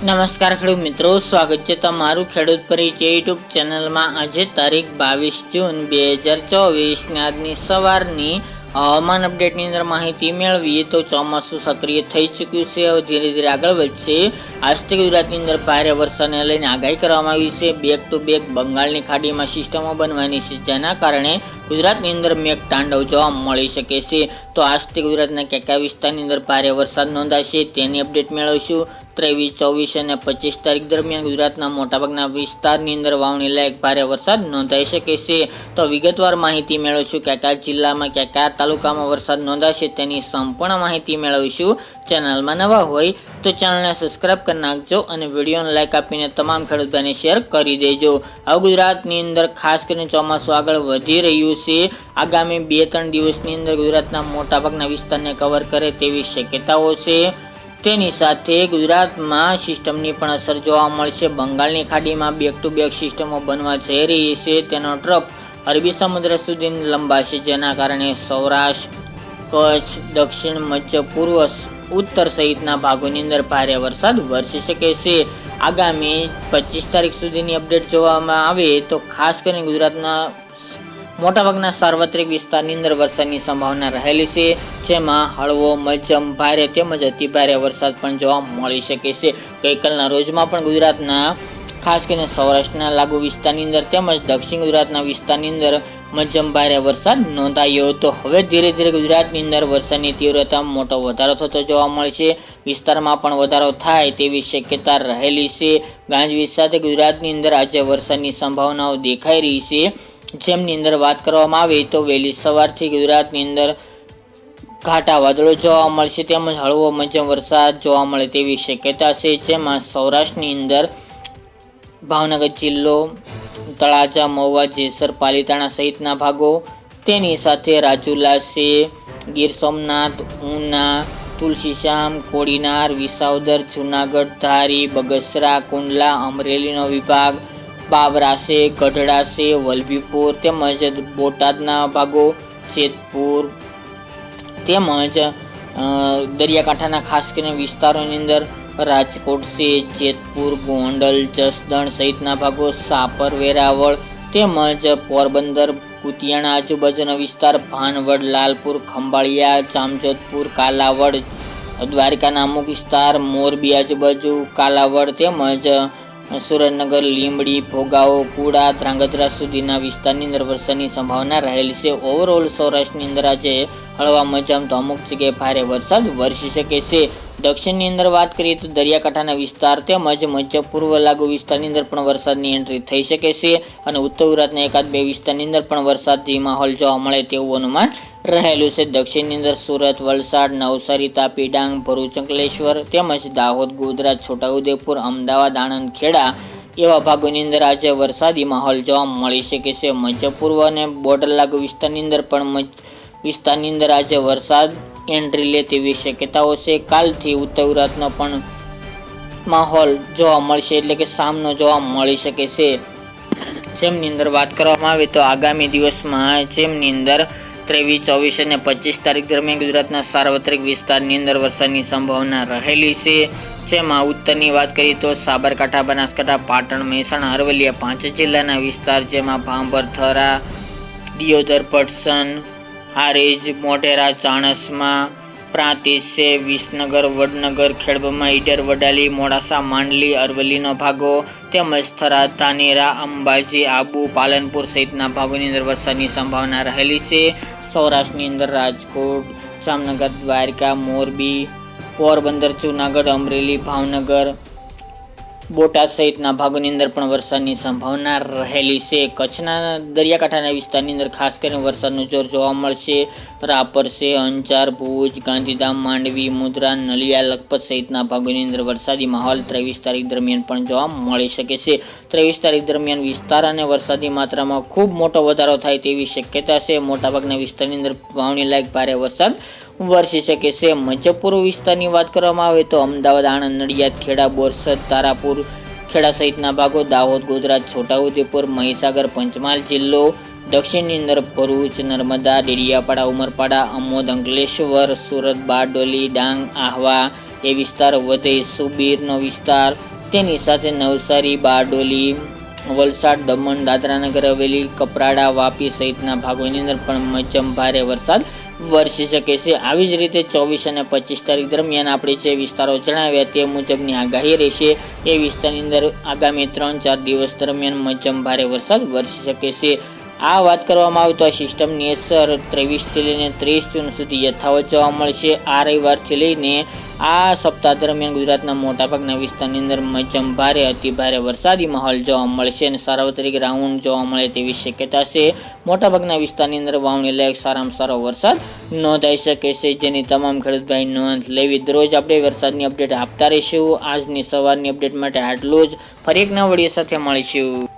નમસ્કાર ખેડૂત મિત્રો, સ્વાગત છે તમારું ખેડૂત પરિચય યુટ્યુબ ચેનલમાં. આજે તારીખ બાવીસ જૂન બે હજાર ચોવીસની આજની સવારની હવામાન અપડેટની અંદર માહિતી મેળવીએ તો ચોમાસું સક્રિય થઈ ચૂક્યું છે. હવે ધીરે ધીરે આગળ વધશે. આજથી ગુજરાતની અંદર ભારે વરસાદને લઈને આગાહી કરવામાં આવી છે. બેક ટુ બેક બંગાળની ખાડીમાં સિસ્ટમો બનવાની છે. જેના કારણે ગુજરાતની અંદર મેઘ તાંડવ જોવા મળી શકે છે. તો આજથી ગુજરાતના કયા કયા વિસ્તારની અંદર ભારે વરસાદ નોંધાશે તેની અપડેટ મેળવશું. ત્રેવીસ, ચોવીસ અને પચીસ તારીખ દરમિયાન ગુજરાતના મોટાભાગના વિસ્તારની અંદર વાવણી લાયક ભારે વરસાદ નોંધાઈ શકે છે. તો વિગતવાર માહિતી મેળવશું કયા કયા જિલ્લામાં કયા કયા તાલુકામાં વરસાદ નોંધાશે તેની સંપૂર્ણ માહિતી મેળવીશું. ચેનલમાં નવા હોય તો ચેનલને સબસ્ક્રાઇબ કરી નાખજો અને વિડીયોને લાઇક આપીને તમામ ખેડૂતોને શેર કરી દેજો. હવે ગુજરાતની અંદર ખાસ કરીને ચોમાસું આગળ વધી રહ્યું છે. આગામી બે, ત્રણ દિવસની અંદર ગુજરાતના મોટાભાગના વિસ્તારને કવર કરે તેવી શક્યતાઓ છે. તેની સાથે ગુજરાતમાં સિસ્ટમની પણ અસર જોવા મળશે. બંગાળની ખાડીમાં બેક ટુ બેક સિસ્ટમો બનવા જઈ રહી છે. તેનો ટ્રફ અરબી સમુદ્ર સુધી લંબાશે, જેના કારણે સૌરાષ્ટ્ર, કચ્છ, દક્ષિણ, મધ્ય, પૂર્વ, ઉત્તર સહિતના ભાગોની અંદર ભારે વરસાદ વરસી શકે છે. આગામી પચીસ તારીખ સુધીની અપડેટ જોવામાં આવે તો ખાસ કરીને ગુજરાતના મોટાભાગના સાર્વત્રિક વિસ્તારની અંદર વરસાદની સંભાવના રહેલી છે. જેમાં હળવો, મધ્યમ, ભારે તેમજ અતિ ભારે વરસાદ પણ જોવા મળી શકે છે. ગઈકાલના રોજમાં પણ ગુજરાતના, ખાસ કરીને સૌરાષ્ટ્રના લાગુ વિસ્તારની અંદર તેમજ દક્ષિણ ગુજરાતના વિસ્તારની અંદર મધ્યમ ભારે વરસાદ નોંધાયો હતો. હવે ધીરે ધીરે ગુજરાતની અંદર વરસાદની તીવ્રતામાં મોટો વધારો થતો જોવા મળશે વિસ્તારમાં પણ વધારો થાય તેવી શક્યતા રહેલી છે. ગાંજવીજ સાથે ગુજરાતની અંદર આજે વરસાદની સંભાવનાઓ દેખાઈ રહી છે. જેમની અંદર વાત કરવામાં આવે તો વહેલી સવારથી ગુજરાતની અંદર ઘાટા વાદળો જોવા મળશે તેમજ હળવો મધ્યમ વરસાદ જોવા મળે તેવી શક્યતા છે. જેમાં સૌરાષ્ટ્રની અંદર ભાવનગર જિલ્લો, તળાજા, મહુવા, જેસર, પાલીતાણા સહિતના ભાગો તેની સાથે રાજુલા છે. ગીર સોમનાથ, ઉના તુલસીશ્યામ કોડીનાર, વિસાવદર, જુનાગઢ, ધારી, બગસરા, કુંડલા, અમરેલીનો વિભાગ બાબરા છે, વલભીપુર તેમજ બોટાદના ભાગો, જેતપુર તેમજ દરિયાકાંઠાના ખાસ કરીને વિસ્તારોની અંદર રાજકોટ છે જેતપુર, ગોંડલ, જસદણ સહિતના ભાગો સાપર, વેરાવળ તેમજ પોરબંદર, કુતિયાણા આજુબાજુના વિસ્તાર ભાનવડ, લાલપુર, ખંભાળિયા, જામજોધપુર, કાલાવડ, દ્વારિકાના અમુક વિસ્તાર, મોરબી આજુબાજુ, કાલાવડ તેમજ સુરેન્દ્રનગર લીંબડી ભોગાવો કુડા, ધ્રાંગધ્રા સુધીના વિસ્તારની અંદર વરસાદની સંભાવના રહેલી છે. ઓવરઓલ સૌરાષ્ટ્રની અંદર આજે હળવા મજામ તો અમુક જગ્યાએ ભારે વરસાદ વરસી શકે છે. દક્ષિણની અંદર વાત કરીએ તો દરિયાકાંઠાના વિસ્તાર તેમજ મધ્ય પૂર્વ લાગુ વિસ્તારની અંદર પણ વરસાદની એન્ટ્રી થઈ શકે છે અને ઉત્તર ગુજરાતના એકાદ બે વિસ્તારની અંદર પણ વરસાદી માહોલ જોવા મળે તેવું અનુમાન રહેલું છે. દક્ષિણની અંદર સુરત, વલસાડ, નવસારી, તાપી, ડાંગ, ભરૂચ, અંકલેશ્વર તેમજ દાહોદ, ગોધરા, છોટાઉદેપુર, અમદાવાદ આણંદ ખેડા એવા ભાગોની અંદર આજે વરસાદી માહોલ જોવા મળી શકે છે. મધ્ય પૂર્વ અને બોર્ડર લાગુ વિસ્તારની અંદર પણ વિસ્તારની અંદર આજે વરસાદ એન્ટ્રી લે તેવી શક્યતાઓ છે. કાલથી ઉત્તર ગુજરાતનો પણ માહોલ જોવા મળશે એટલે કે સામનો જોવા મળી શકે છે. જેમની અંદર વાત કરવામાં આવે તો આગામી દિવસમાં જેમની અંદર ત્રેવીસ, ચોવીસ અને પચીસ તારીખ દરમિયાન ગુજરાતના સાર્વત્રિક વિસ્તારની અંદર વરસાદની સંભાવના રહેલી છે. જેમાં ઉત્તરની વાત કરીએ તો સાબરકાંઠા, બનાસકાંઠા, પાટણ, મહેસાણા, અરવલ્લી આ પાંચ જિલ્લાના વિસ્તાર જેમાં ભાંભર, થરા, દિયોદર, પટસન, હારીજ મોઢેરા ચાણસમાં પ્રાંતિજ છે વિસનગર, વડનગર, ખેડબમાં, ઈડર, વડાલી, મોડાસા, માંડલી, અરવલ્લીનો ભાગો, તેમજ થરા, ધાનેરા, અંબાજી, આબુ, પાલનપુર સહિતના ભાગોની અંદર વરસાદની સંભાવના રહેલી છે. સૌરાષ્ટ્રની અંદર રાજકોટ જામનગર દ્વારકા મોરબી પોરબંદર જૂનાગઢ અમરેલી ભાવનગર બોટાદ સહિતના ભાગોની અંદર પણ વરસાદની સંભાવના રહેલી છે. કચ્છના દરિયાકાંઠાના વિસ્તારની અંદર ખાસ કરીને વરસાદનું જોર જોવા મળશે. રાપર છે, અંજાર, ભુજ, ગાંધીધામ, માંડવી, મુદ્રા, નલિયા, લખપત સહિતના ભાગોની અંદર વરસાદી માહોલ ત્રેવીસ તારીખ દરમિયાન પણ જોવા મળી શકે છે. ત્રેવીસ તારીખ દરમિયાન વિસ્તાર અને વરસાદી માત્રામાં ખૂબ મોટો વધારો થાય તેવી શક્યતા છે. મોટાભાગના વિસ્તારની અંદર વાવણી લાયક ભારે વરસાદ વરસી શકે છે મજફપુર વિસ્તારની વાત કરવામાં આવે તો અમદાવાદ, આણંદ, નડિયાદ, ખેડા, બોરસદ, તારાપુર, ખેડા સહિતના ભાગો દાહોદ, ગુજરાત, છોટાઉદેપુર, મહીસાગર, પંચમહાલ જિલ્લો, દક્ષિણની અંદર ભરૂચ, નર્મદા, ડેડિયાપાડા, ઉમરપાડા, અમોદ, અંકલેશ્વર, સુરત, બારડોલી, ડાંગ, આહવા એ વિસ્તાર વધે. સુબીરનો વિસ્તાર તેની સાથે નવસારી, બારડોલી, વલસાડ, દમણ દાદરાનગર હવેલી, કપરાડા, વાપી સહિતના ભાગોની અંદર પણ મધ્યમ ભારે વરસાદ વરસી શકે છે, આવી જ રીતે ચોવીસ અને પચીસ તારીખ દરમિયાન આપણે જે વિસ્તારો જણાવ્યા તે મુજબની આગાહી રહેશે. એ વિસ્તારની અંદર આગામી ત્રણ ચાર દિવસ દરમિયાન મધ્યમ ભારે વરસાદ વરસી શકે છે. આ વાત કરવામાં આવે તો આ સિસ્ટમની અસર ત્રેવીસથી લઈને ત્રીસ જૂન સુધી યથાવત જોવા મળશે. આ રવિવારથી લઈને આ સપ્તાહ દરમિયાન ગુજરાતના મોટાભાગના વિસ્તારની અંદર મધ્યમ ભારે અતિ ભારે વરસાદી માહોલ જોવા મળશે અને સાર્વત્રિક રાઉન્ડ જોવા મળે તેવી શક્યતા છે. મોટાભાગના વિસ્તારની અંદર વાવણી લાયક સારામાં સારો વરસાદ નોંધાઈ શકે છે, જેની તમામ ખેડૂતભાઈ નોંધ લેવી. દરરોજ આપણે વરસાદની અપડેટ આપતા રહીશું. આજની સવારની અપડેટ માટે આટલું જ. ફરી એક નવા સાથે મળીશું.